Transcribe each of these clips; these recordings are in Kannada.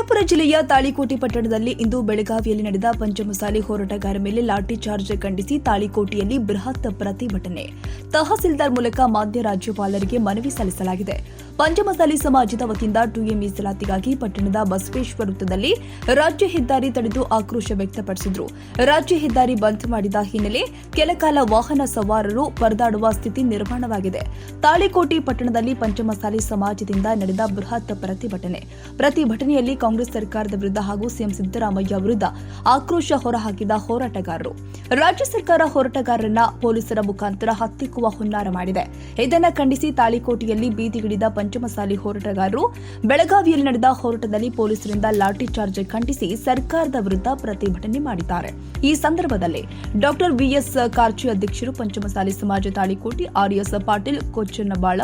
ವಿಜಯಪುರ ಜಿಲ್ಲೆಯ ತಾಳಿಕೋಟೆ ಪಟ್ಟಣದಲ್ಲಿ ಇಂದು ಬೆಳಗಾವಿಯಲ್ಲಿ ನಡೆದ ಪಂಚಮಸಾಲಿ ಹೋರಾಟಗಾರ ಮೇಲೆ ಲಾಠಿ ಚಾರ್ಜ್ ಖಂಡಿಸಿ ತಾಳಿಕೋಟೆಯಲ್ಲಿ ಬೃಹತ್ ಪ್ರತಿಭಟನೆ. ತಹಸೀಲ್ದಾರ್ ಮೂಲಕ ಮಾನ್ಯ ರಾಜ್ಯಪಾಲರಿಗೆ ಮನವಿ ಸಲ್ಲಿಸಲಾಗಿದೆ. ಪಂಚಮಸಾಲಿ ಸಮಾಜದ ವತಿಯಿಂದ ಟುಎ ಮೀಸಲಾತಿಗಾಗಿ ಪಟ್ಟಣದ ಬಸವೇಶ್ವರ ವೃತ್ತದಲ್ಲಿ ರಾಜ್ಯ ಹೆದ್ದಾರಿ ತಡೆದು ಆಕ್ರೋಶ ವ್ಯಕ್ತಪಡಿಸಿದ್ರು. ರಾಜ್ಯ ಹೆದ್ದಾರಿ ಬಂದ್ ಮಾಡಿದ ಹಿನ್ನೆಲೆ ಕೆಲಕಾಲ ವಾಹನ ಸವಾರರು ಪರದಾಡುವ ಸ್ಥಿತಿ ನಿರ್ಮಾಣವಾಗಿದೆ. ತಾಳಿಕೋಟೆ ಪಟ್ಟಣದಲ್ಲಿ ಪಂಚಮಸಾಲಿ ಸಮಾಜದಿಂದ ನಡೆದ ಬೃಹತ್ ಪ್ರತಿಭಟನೆ. ಪ್ರತಿಭಟನೆಯಲ್ಲಿ ಕಾಂಗ್ರೆಸ್ ಸರ್ಕಾರದ ವಿರುದ್ಧ ಹಾಗೂ ಸಿಎಂ ಸಿದ್ದರಾಮಯ್ಯ ವಿರುದ್ಧ ಆಕ್ರೋಶ ಹೊರಹಾಕಿದ ಹೋರಾಟಗಾರರು. ರಾಜ್ಯ ಸರ್ಕಾರ ಹೋರಾಟಗಾರರನ್ನ ಪೊಲೀಸರ ಮುಖಾಂತರ ಹತ್ತಿಕ್ಕುವ ಹುನ್ನಾರ ಮಾಡಿದೆ. ಇದನ್ನು ಖಂಡಿಸಿ ತಾಳಿಕೋಟೆಯಲ್ಲಿ ಬೀದಿಗಿಳಿದ ಪಂಚಮಸಾಲಿ ಹೋರಾಟಗಾರರು, ಬೆಳಗಾವಿಯಲ್ಲಿ ನಡೆದ ಹೋರಾಟದಲ್ಲಿ ಪೊಲೀಸರಿಂದ ಲಾಠಿ ಚಾರ್ಜ್ ಖಂಡಿಸಿ ಸರ್ಕಾರದ ವಿರುದ್ಧ ಪ್ರತಿಭಟನೆ ಮಾಡಿದ್ದಾರೆ. ಈ ಸಂದರ್ಭದಲ್ಲಿ ಡಾಕ್ಟರ್ ವಿಎಸ್ ಕಾರ್ಚಿ ಅಧ್ಯಕ್ಷರು ಪಂಚಮಸಾಲಿ ಸಮಾಜ Talikoti, RS Patil ಕೊಚ್ಚನ್ನಬಾಳ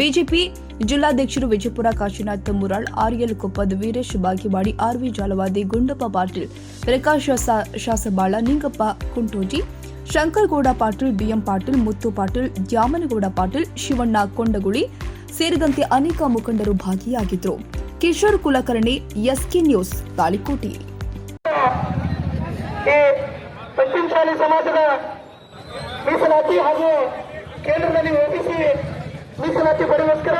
BJP ಜಿಲ್ಲಾಧ್ಯಕ್ಷರು Vijayapura Kashinath Mural, RL Koppad, Veeresh Bagiwadi, RV Jalawadi, Gundappa Patil, Prakash Shasabala, Ningappa Kuntoji, Shankaragouda Patil, BM Patil, Muttu Patil, Dyamanagouda Patil, Shivanna Kondaguli ಸೇರಿದಂತೆ ಅನೇಕ ಮುಖಂಡರು ಭಾಗಿಯಾಗಿದ್ದರು ಕಿಶೋರ್ ಕುಲಕರ್ಣಿ, ಎಸ್ಕೆ ನ್ಯೂಸ್, ತಾಳಿಕೋಟಿ. ಶಾಲೆ ಸಮಾಜದ ಮೀಸಲಾತಿ ಹಾಗೂ ಕೇಂದ್ರದಲ್ಲಿ ಒಬಿಸಿ ಮೀಸಲಾತಿ ಪಡೆಯೋಸ್ಕರ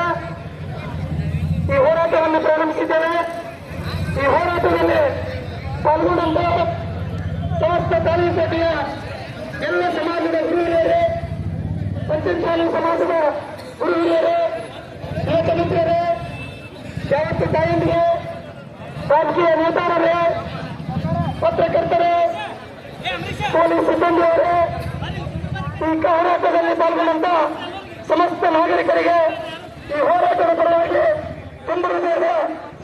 ಈ ಹೋರಾಟವನ್ನು ಪ್ರಾರಂಭಿಸಿದ್ದೇವೆ. ಈ ಹೋರಾಟದಲ್ಲಿ ಪಾಲ್ಗೊಂಡಂತ ಸಮಸ್ತ ತಾಲೂಕಟ್ಟಿಯ ಎಲ್ಲ ಸಮಾಜದ ಗುರು ಹಿರಿಯರೇ, ಪಶ್ಚಿಮ ಶಾಲೆ ಸಮಾಜದ ಗುರು ತಾಯಂದಿಗೆ ರಾಜಕೀಯ ನೇತಾರರೇ, ಪತ್ರಕರ್ತರೇ, ಪೊಲೀಸ್ ಸಿಬ್ಬಂದಿಯವರೇ, ಈ ಹೋರಾಟದಲ್ಲಿ ಪಾಲ್ಗೊಂಡಂತ ಸಮಸ್ತ ನಾಗರಿಕರಿಗೆ ಈ ಹೋರಾಟದ ಪರವಾಗಿ ತುಂಬ ಹೃದಯದ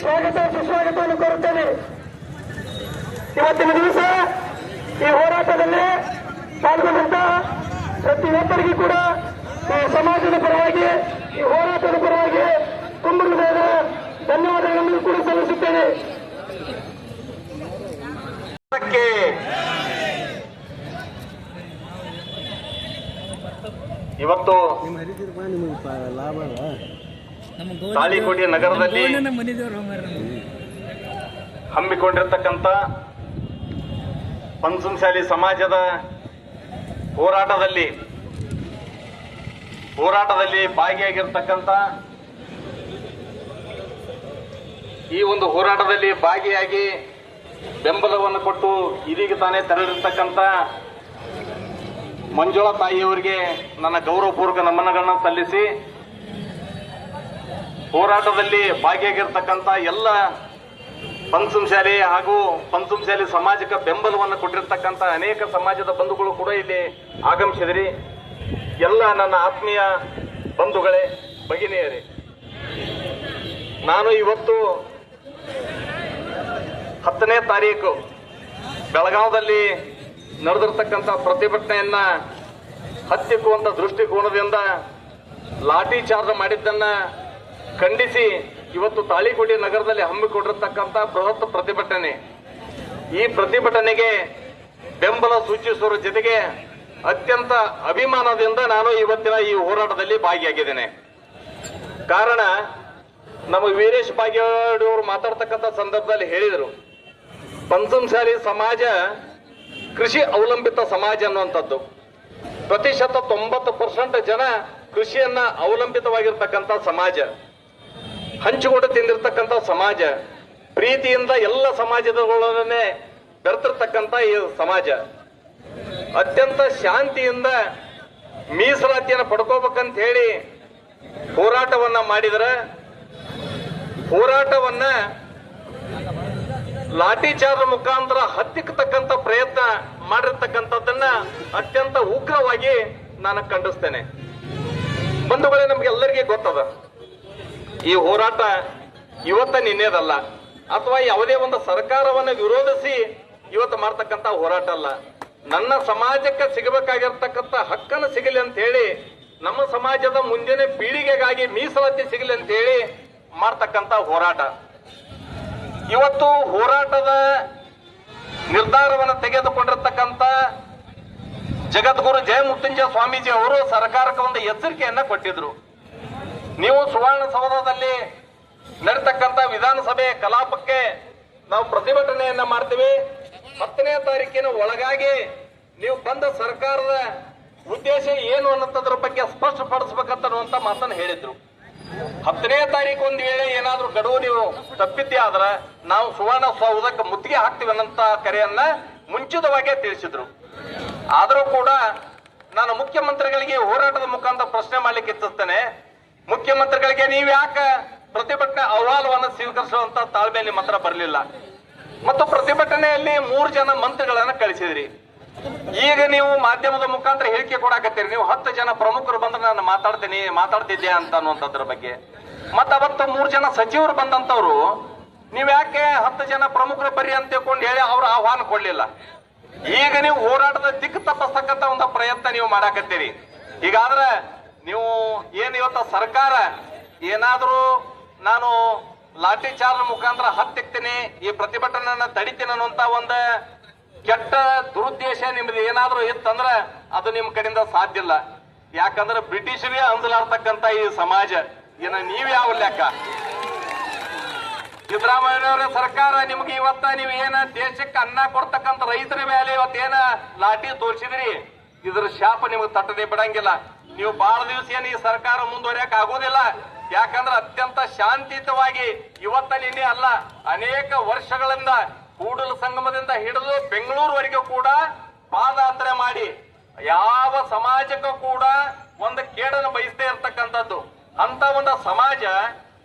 ಸ್ವಾಗತ, ಸುಸ್ವಾಗತವನ್ನು ಕೋರುತ್ತೇನೆ. ಇವತ್ತಿನ ದಿವಸ ಈ ಹೋರಾಟದಲ್ಲಿ ಪಾಲ್ಗೊಂಡಂತ ಪ್ರತಿಯೊಬ್ಬರಿಗೂ ಕೂಡ ಈ ಸಮಾಜದ ಪರವಾಗಿ, ಈ ಹೋರಾಟದ ಪರವಾಗಿ ತುಂಬ ಹೃದಯದ ಧನ್ಯವಾದಗಳನ್ನು ಕೂಡ ಸಲ್ಲಿಸುತ್ತೇನೆ. ಇವತ್ತು ತಾಳಿಕೋಟೆ ನಗರದಲ್ಲಿ ಹಮ್ಮಿಕೊಂಡಿರ್ತಕ್ಕಂಥ ಪಂಚಮಶಾಲಿ ಸಮಾಜದ ಹೋರಾಟದಲ್ಲಿ ಹೋರಾಟದಲ್ಲಿ ಭಾಗಿಯಾಗಿರ್ತಕ್ಕಂಥ ಈ ಒಂದು ಹೋರಾಟದಲ್ಲಿ ಭಾಗಿಯಾಗಿ ಬೆಂಬಲವನ್ನು ಕೊಟ್ಟು ಇದೀಗ ತಾನೇ ತೆರಳಿರ್ತಕ್ಕಂಥ ಮಂಜುಳಾ ತಾಯಿಯವರಿಗೆ ನನ್ನ ಗೌರವಪೂರ್ವಕ ನಮನಗಳನ್ನು ಸಲ್ಲಿಸಿ ಹೋರಾಟದಲ್ಲಿ ಭಾಗಿಯಾಗಿರ್ತಕ್ಕಂಥ ಎಲ್ಲ ಪಂಚಮಶಾಲಿ ಹಾಗೂ ಪಂಚಮಶಾಲಿ ಸಮಾಜಕ್ಕೆ ಬೆಂಬಲವನ್ನು ಕೊಟ್ಟಿರ್ತಕ್ಕಂಥ ಅನೇಕ ಸಮಾಜದ ಬಂಧುಗಳು ಕೂಡ ಇಲ್ಲಿ ಆಗಮಿಸಿದ್ರಿ. ಎಲ್ಲ ನನ್ನ ಆತ್ಮೀಯ ಬಂಧುಗಳೇ, ಭಗಿನಿಯರೇ, ನಾನು ಇವತ್ತು ಹತ್ತನೇ ತಾರೀಕು ಬೆಳಗಾವದಲ್ಲಿ ನಡೆದಿರ್ತಕ್ಕಂಥ ಪ್ರತಿಭಟನೆಯನ್ನ ಹತ್ತಿಕ್ಕುವಂಥ ದೃಷ್ಟಿಕೋನದಿಂದ ಲಾಠಿ ಚಾರ್ಜ್ ಮಾಡಿದ್ದನ್ನ ಖಂಡಿಸಿ ಇವತ್ತು ತಾಳಿಕೋಟೆ ನಗರದಲ್ಲಿ ಹಮ್ಮಿಕೊಂಡಿರ್ತಕ್ಕಂಥ ಬೃಹತ್ ಪ್ರತಿಭಟನೆ. ಈ ಪ್ರತಿಭಟನೆಗೆ ಬೆಂಬಲ ಸೂಚಿಸುವ ಜೊತೆಗೆ ಅತ್ಯಂತ ಅಭಿಮಾನದಿಂದ ನಾನು ಇವತ್ತಿನ ಈ ಹೋರಾಟದಲ್ಲಿ ಭಾಗಿಯಾಗಿದ್ದೇನೆ. ಕಾರಣ ನಮ್ಮ ವೀರೇಶ್ ಬಾಗೇವಾಡಿಯವರು ಮಾತಾಡ್ತಕ್ಕಂಥ ಸಂದರ್ಭದಲ್ಲಿ ಹೇಳಿದರು. ಪಂಚಮಸಾಲಿ ಸಮಾಜ ಕೃಷಿ ಅವಲಂಬಿತ ಸಮಾಜ ಅನ್ನುವಂಥದ್ದು. ಪ್ರತಿಶತ ತೊಂಬತ್ತು ಪರ್ಸೆಂಟ್ ಜನ ಕೃಷಿಯನ್ನ ಅವಲಂಬಿತವಾಗಿರ್ತಕ್ಕಂಥ ಸಮಾಜ. ಹಂಚಿಕೊಂಡು ತಿಂದಿರ್ತಕ್ಕಂಥ ಸಮಾಜ. ಪ್ರೀತಿಯಿಂದ ಎಲ್ಲ ಸಮಾಜದೊಡನೆ ಬೆರೆತಿರ್ತಕ್ಕಂಥ ಈ ಸಮಾಜ. ಅತ್ಯಂತ ಶಾಂತಿಯಿಂದ ಮೀಸಲಾತಿಯನ್ನು ಪಡ್ಕೋಬೇಕಂತ ಹೇಳಿ ಹೋರಾಟವನ್ನ ಮಾಡಿದರೆ ಹೋರಾಟವನ್ನ ಲಾಠಿ ಚಾರ್ಜ್ ಮುಖಾಂತರ ಹತ್ತಿಕ್ಕತಕ್ಕಂಥ ಪ್ರಯತ್ನ ಮಾಡಿರ್ತಕ್ಕಂಥದ್ದನ್ನ ಅತ್ಯಂತ ಉಗ್ರವಾಗಿ ನಾನು ಖಂಡಿಸ್ತೇನೆ. ಬಂಧುಗಳೇ, ನಮ್ಗೆಲ್ಲರಿಗೆ ಗೊತ್ತದ, ಈ ಹೋರಾಟ ಇವತ್ತ ನಿನ್ನೆದಲ್ಲ, ಅಥವಾ ಯಾವುದೇ ಒಂದು ಸರ್ಕಾರವನ್ನು ವಿರೋಧಿಸಿ ಇವತ್ತು ಮಾಡ್ತಕ್ಕಂಥ ಹೋರಾಟ ಅಲ್ಲ. ನನ್ನ ಸಮಾಜಕ್ಕೆ ಸಿಗಬೇಕಾಗಿರ್ತಕ್ಕಂಥ ಹಕ್ಕನ್ನು ಸಿಗಲಿ ಅಂತ ಹೇಳಿ ನಮ್ಮ ಸಮಾಜದ ಮುಂದಿನ ಪೀಳಿಗೆಗಾಗಿ ಮೀಸಲಾತಿ ಸಿಗಲಿ ಅಂತ ಹೇಳಿ ಮಾಡ್ತಕ್ಕಂಥ ಹೋರಾಟ. ಇವತ್ತು ಹೋರಾಟದ ನಿರ್ಧಾರವನ್ನು ತೆಗೆದುಕೊಂಡಿರ್ತಕ್ಕಂಥ ಜಗದ್ಗುರು ಜಯಮುತ್ತುಂಜಯ ಸ್ವಾಮೀಜಿ ಅವರು ಸರ್ಕಾರಕ್ಕೆ ಒಂದು ಎಚ್ಚರಿಕೆಯನ್ನ ಕೊಟ್ಟಿದ್ರು. ನೀವು ಸುವರ್ಣ ಸೌಧದಲ್ಲಿ ನಡೀತಕ್ಕಂಥ ವಿಧಾನಸಭೆ ಕಲಾಪಕ್ಕೆ ನಾವು ಪ್ರತಿಭಟನೆಯನ್ನ ಮಾಡ್ತೀವಿ. ಹತ್ತನೇ ತಾರೀಕಿನ ಒಳಗಾಗಿ ನೀವು ಬಂದ ಸರ್ಕಾರದ ಉದ್ದೇಶ ಏನು ಅನ್ನೋದ್ರ ಬಗ್ಗೆ ಸ್ಪಷ್ಟಪಡಿಸ್ಬೇಕಂತ ಮಾತನ್ನು ಹೇಳಿದ್ರು. ಹತ್ತನೇ ತಾರೀಕು ಒಂದು ವೇಳೆ ಏನಾದರೂ ಗಡುವು ನೀವು ತಪ್ಪಿದ್ದೆ ಆದ್ರೆ ನಾವು ಸುವರ್ಣ ಸೌಧಕ್ಕೆ ಮುತ್ತಿಗೆ ಹಾಕ್ತೀವಿ ಅನ್ನಂತ ಕರೆಯನ್ನ ಮುಂಚಿತವಾಗಿ ತಿಳಿಸಿದ್ರು. ಆದರೂ ಕೂಡ ನಾನು ಮುಖ್ಯಮಂತ್ರಿಗಳಿಗೆ ಹೋರಾಟದ ಮುಖಾಂತರ ಪ್ರಶ್ನೆ ಮಾಡ್ಲಿಕ್ಕೆ ಇಚ್ಛಿಸ್ತೇನೆ. ಮುಖ್ಯಮಂತ್ರಿಗಳಿಗೆ ನೀವು ಯಾಕೆ ಪ್ರತಿಭಟನೆ ಅಹವಾಲವನ್ನು ಸ್ವೀಕರಿಸುವಂತ ತಾಳ್ಮೆಯಲ್ಲಿ ಮಾತ್ರ ಬರಲಿಲ್ಲ. ಮತ್ತು ಪ್ರತಿಭಟನೆಯಲ್ಲಿ ಮೂರು ಜನ ಮಂತ್ರಿಗಳನ್ನ ಕಳಿಸಿದ್ರಿ. ಈಗ ನೀವು ಮಾಧ್ಯಮದ ಮುಖಾಂತರ ಹೇಳಿಕೆ ಕೊಡಾಕತ್ತೀರಿ. ನೀವು ಹತ್ತು ಜನ ಪ್ರಮುಖರು ಬಂದ್ರೆ ನಾನು ಮಾತಾಡ್ತೀನಿ ಮಾತಾಡ್ತಿದ್ದೆ ಅಂತ ಅನ್ನುವಂಥದ್ರ ಬಗ್ಗೆ. ಮತ್ತೆ ಅವತ್ತು ಮೂರು ಜನ ಸಚಿವರು ಬಂದಂಥವ್ರು ನೀವು ಯಾಕೆ ಹತ್ತು ಜನ ಪ್ರಮುಖರು ಬರ್ರಿ ಅಂತ ತಿಳ್ಕೊಂಡು ಹೇಳಿ ಅವ್ರು ಆಹ್ವಾನ ಕೊಡ್ಲಿಲ್ಲ. ಈಗ ನೀವು ಹೋರಾಟದ ದಿಕ್ಕು ತಪ್ಪಿಸ್ತಕ್ಕಂಥ ಒಂದು ಪ್ರಯತ್ನ ನೀವು ಮಾಡಾಕತ್ತೀರಿ. ಈಗಾದ್ರೆ ನೀವು ಏನು ಇವತ್ತ ಸರ್ಕಾರ ಏನಾದರೂ ನಾನು ಲಾಠಿ ಚಾರ್ಜ್ ಮುಖಾಂತರ ಹತ್ತಿಕ್ತೀನಿ, ಈ ಪ್ರತಿಭಟನೆಯನ್ನು ತಡಿತೀನಿ ಅನ್ನುವಂತ ಒಂದು ಕೆಟ್ಟ ದುರುದ್ದೇಶ ನಿಮ್ದು ಏನಾದ್ರೂ ಇತ್ತಂದ್ರೆ ಅದು ನಿಮ್ ಕಡೆಯಿಂದ ಸಾಧ್ಯ ಇಲ್ಲ. ಯಾಕಂದ್ರೆ ಬ್ರಿಟಿಷರಿಗೆ ಅಂದಲಾರ್ತಕ್ಕಂಥ ಈ ಸಮಾಜ. ಏನ ನೀವ್ ಯಾವ ಲೆಕ್ಕ? ಸಿದ್ದರಾಮಯ್ಯನವರ ಸರ್ಕಾರ ನಿಮ್ಗೆ ಇವತ್ತ ನೀವು ಏನ ದೇಶಕ್ಕೆ ಅನ್ನ ಕೊಡ್ತಕ್ಕಂತ ರೈತರ ಮೇಲೆ ಇವತ್ತೇನ ಲಾಠಿ ತೋರಿಸಿದ್ರಿ? ಇದ್ರ ಶಾಪ ನಿಮ್ಗೆ ತಟ್ಟದೆ ಬಿಡಂಗಿಲ್ಲ. ನೀವು ಬಹಳ ದಿವಸ ಏನು ಈ ಸರ್ಕಾರ ಮುಂದುವರಿಯಕ್ ಆಗೋದಿಲ್ಲ. ಯಾಕಂದ್ರೆ ಅತ್ಯಂತ ಶಾಂತಿಯುತವಾಗಿ ಇವತ್ತ ನಿನ್ನೆ ಅಲ್ಲ ಅನೇಕ ವರ್ಷಗಳಿಂದ ಕೂಡಲ ಸಂಗಮದಿಂದ ಹಿಡಿದು ಬೆಂಗಳೂರುವರೆಗೂ ಕೂಡ ಪಾದಯಾತ್ರೆ ಮಾಡಿ, ಯಾವ ಸಮಾಜಕ್ಕೂ ಕೂಡ ಒಂದು ಕೇಡನ್ನು ಬಯಸದೇ ಇರ್ತಕ್ಕಂಥದ್ದು. ಅಂತ ಒಂದು ಸಮಾಜ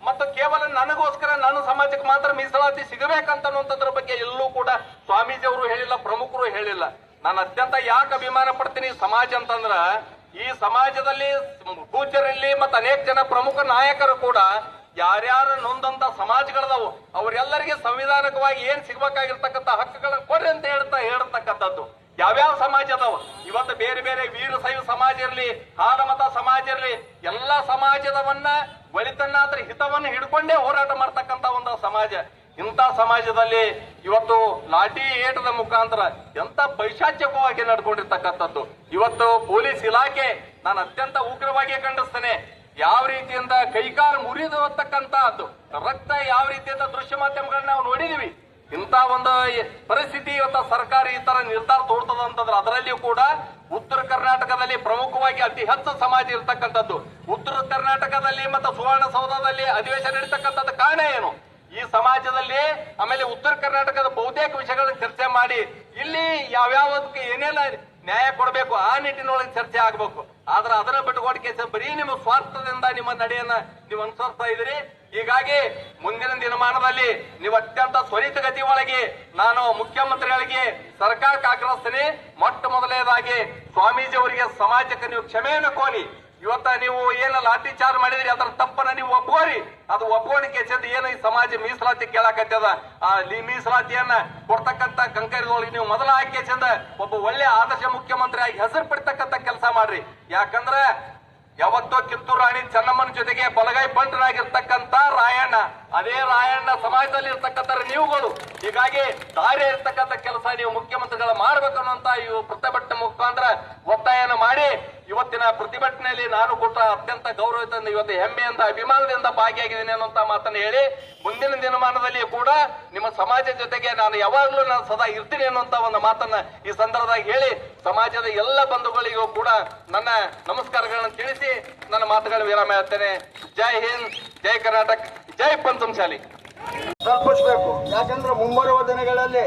ಮತ್ತು ಕೇವಲ ನನಗೋಸ್ಕರ ನನ್ನ ಸಮಾಜಕ್ಕೆ ಮಾತ್ರ ಮೀಸಲಾತಿ ಸಿಗಬೇಕಂತನ್ನುವಂಥದ್ರ ಬಗ್ಗೆ ಎಲ್ಲೂ ಕೂಡ ಸ್ವಾಮೀಜಿ ಅವರು ಹೇಳಿಲ್ಲ, ಪ್ರಮುಖರು ಹೇಳಿಲ್ಲ. ನಾನು ಅತ್ಯಂತ ಯಾಕೆ ಅಭಿಮಾನ ಪಡ್ತೀನಿ ಈ ಸಮಾಜ ಅಂತಂದ್ರ, ಈ ಸಮಾಜದಲ್ಲಿ ಪೂಜ್ಯರಲ್ಲಿ ಮತ್ತು ಅನೇಕ ಜನ ಪ್ರಮುಖ ನಾಯಕರು ಕೂಡ ಯಾರ್ಯಾರು ನೊಂದಂತ ಸಮಾಜಗಳದವು, ಅವರೆಲ್ಲರಿಗೆ ಸಂವಿಧಾನಕವಾಗಿ ಏನ್ ಸಿಗ್ಬೇಕಾಗಿರ್ತಕ್ಕಂಥ ಹಕ್ಕುಗಳನ್ನ ಕೊಡ್ರಿ ಅಂತ ಹೇಳ್ತಾ ಹೇಳ್ತಕ್ಕಂಥದ್ದು. ಯಾವ್ಯಾವ ಸಮಾಜ ಅದಾವ? ಇವತ್ತು ಬೇರೆ ಬೇರೆ ವೀರಶೈವ ಸಮಾಜ ಇರಲಿ ಹಾಲಮತ ಸಮಾಜ ಇರಲಿ, ಎಲ್ಲ ಸಮಾಜದವನ್ನ ಬಲಿತನ್ನಾದ್ರೆ ಹಿತವನ್ನು ಹಿಡ್ಕೊಂಡೇ ಹೋರಾಟ ಮಾಡ್ತಕ್ಕಂತ ಒಂದು ಸಮಾಜ. ಇಂಥ ಸಮಾಜದಲ್ಲಿ ಇವತ್ತು ಲಾಠಿ ಏಟದ ಮುಖಾಂತರ ಎಂತ ಪೈಶಾಚ್ಯಕವಾಗಿ ನಡ್ಕೊಂಡಿರ್ತಕ್ಕಂಥದ್ದು. ಇವತ್ತು ಪೊಲೀಸ್ ಇಲಾಖೆ, ನಾನು ಅತ್ಯಂತ ಉಗ್ರವಾಗಿ ಖಂಡಿಸ್ತೇನೆ. ಯಾವ ರೀತಿಯಿಂದ ಕೈಕಾಲು ಮುರಿದಿರತಕ್ಕಂತಹದ್ದು ರಕ್ತ ಯಾವ ರೀತಿಯಿಂದ ದೃಶ್ಯ ಮಾಧ್ಯಮಗಳನ್ನ ನಾವು ನೋಡಿದೀವಿ, ಇಂಥ ಒಂದು ಪರಿಸ್ಥಿತಿ ಇವತ್ತ ಸರ್ಕಾರ ಈ ತರ ನಿರ್ಧಾರ ತೋರ್ತದ ಅಂತಂದ್ರೆ ಅದರಲ್ಲಿಯೂ ಕೂಡ ಉತ್ತರ ಕರ್ನಾಟಕದಲ್ಲಿ ಪ್ರಮುಖವಾಗಿ ಅತಿ ಹೆಚ್ಚು ಸಮಾಜ ಇರತಕ್ಕಂಥದ್ದು. ಉತ್ತರ ಕರ್ನಾಟಕದಲ್ಲಿ ಮತ್ತು ಸುವರ್ಣಸೌಧದಲ್ಲಿ ಅಧಿವೇಶನ ನಡೀತಕ್ಕಂಥದ್ದು ಕಾರಣ ಏನು? ಈ ಸಮಾಜದಲ್ಲಿ ಆಮೇಲೆ ಉತ್ತರ ಕರ್ನಾಟಕದ ಬಹುತೇಕ ವಿಷಯಗಳನ್ನು ಚರ್ಚೆ ಮಾಡಿ, ಇಲ್ಲಿ ಯಾವ್ಯಾವದಕ್ಕೆ ಏನೆಲ್ಲ ನ್ಯಾಯ ಕೊಡಬೇಕು, ಆ ನಿಟ್ಟಿನೊಳಗೆ ಚರ್ಚೆ ಆಗಬೇಕು. ಆದ್ರೆ ಅದನ್ನ ಬಿಟ್ಟುಕೊಡಕ್ಕೆ ಬರೀ ನಿಮ್ಮ ಸ್ವಾರ್ಥದಿಂದ ನಿಮ್ಮ ನಡೆಯನ್ನ ನೀವು ಅನುಸರಿಸ್ತಾ ಇದ್ದೀರಿ. ಹೀಗಾಗಿ ಮುಂದಿನ ದಿನಮಾನದಲ್ಲಿ ನೀವು ಅತ್ಯಂತ ತ್ವರಿತಗತಿ ಒಳಗೆ ನಾನು ಮುಖ್ಯಮಂತ್ರಿಗಳಿಗೆ ಸರ್ಕಾರಕ್ಕೆ ಆಗ್ರಹಿಸ್ತೀನಿ. ಮೊಟ್ಟ ಮೊದಲನೇದಾಗಿ ಸ್ವಾಮೀಜಿ ಅವರಿಗೆ ಸಮಾಜಕ್ಕೆ ನೀವು ಕ್ಷಮೆಯನ್ನು ಕೋರಿ. ಇವತ್ತ ನೀವು ಏನ ಲಾಠಿ ಚಾರ್ಜ್ ಮಾಡಿದ್ರಿ, ಅದರ ತಪ್ಪನ್ನ ನೀವು ಒಪ್ಕೋರಿ. ಅದು ಒಪ್ಕೋಣಿಕೆ ಚೆಂದ ಏನು ಈ ಸಮಾಜ ಮೀಸಲಾತಿ ಕೇಳಾಕತ್ತದ? ಆ ಮೀಸಲಾತಿಯನ್ನ ಕೊಡ್ತಕ್ಕಂತ ಕಂಕರಿದೊಳಗೆ ನೀವು ಮೊದಲ ಆಯ್ಕೆ ಚಂದ ಒಬ್ಬ ಒಳ್ಳೆ ಆದರ್ಶ ಮುಖ್ಯಮಂತ್ರಿ ಆಗಿ ಹೆಸರು ಪಡ್ತಕ್ಕಂತ ಕೆಲಸ ಮಾಡ್ರಿ. ಯಾಕಂದ್ರ ಯಾವತ್ತೋ ಕಿತ್ತೂರು ರಾಣಿ ಚೆನ್ನಮ್ಮನ ಜೊತೆಗೆ ಬಲಗೈ ಬಂಟನಾಗಿರ್ತಕ್ಕಂತ ರಾಯಣ್ಣ. ಅದೇ ರಾಯಣ್ಣ ಸಮಾಜದಲ್ಲಿ ಇರ್ತಕ್ಕಂಥ ನೀವುಗಳು. ಹೀಗಾಗಿ ದಾರಿ ಇರ್ತಕ್ಕಂಥ ಕೆಲಸ ನೀವು ಮುಖ್ಯಮಂತ್ರಿಗಳ ಮಾಡ್ಬೇಕು ಅನ್ನುವಂತ ಇವು ಪ್ರತಿಭಟನೆ ಮುಖಾಂತರ ಒತ್ತಾಯನ ಮಾಡಿ, ಇವತ್ತಿನ ಪ್ರತಿಭಟನೆಯಲ್ಲಿ ನಾನು ಕೊಟ್ಟ ಅತ್ಯಂತ ಗೌರವದಿಂದ ಇವತ್ತು ಹೆಮ್ಮೆಯಿಂದ, ಅಭಿಮಾನದಿಂದ ಭಾಗಿಯಾಗಿದ್ದೀನಿ ಅನ್ನುವಂತ ಮಾತನ್ನು ಹೇಳಿ, ಮುಂದಿನ ದಿನಮಾನದಲ್ಲಿ ಕೂಡ ನಿಮ್ಮ ಸಮಾಜ ಜೊತೆಗೆ ನಾನು ಯಾವಾಗಲೂ ನಾನು ಸದಾ ಇರ್ತೀನಿ ಅನ್ನುವಂತ ಒಂದು ಮಾತನ್ನ ಈ ಸಂದರ್ಭದಾಗ ಹೇಳಿ, ಸಮಾಜದ ಎಲ್ಲ ಬಂಧುಗಳಿಗೂ ಕೂಡ ನನ್ನ ನಮಸ್ಕಾರಗಳನ್ನು ತಿಳಿಸಿ, ನನ್ನ ಮಾತುಗಳ ವಿರಾಮ ಹೇಳ್ತೇನೆ. ಜೈ ಹಿಂದ್, ಜೈ ಕರ್ನಾಟಕ. ಜೈ ಪಂಚಮಶಾಲಿ ತಲುಪಿಸ್ಬೇಕು ಯಾಕಂದ್ರೆ ಮುಂಬರುವ ದಿನಗಳಲ್ಲಿ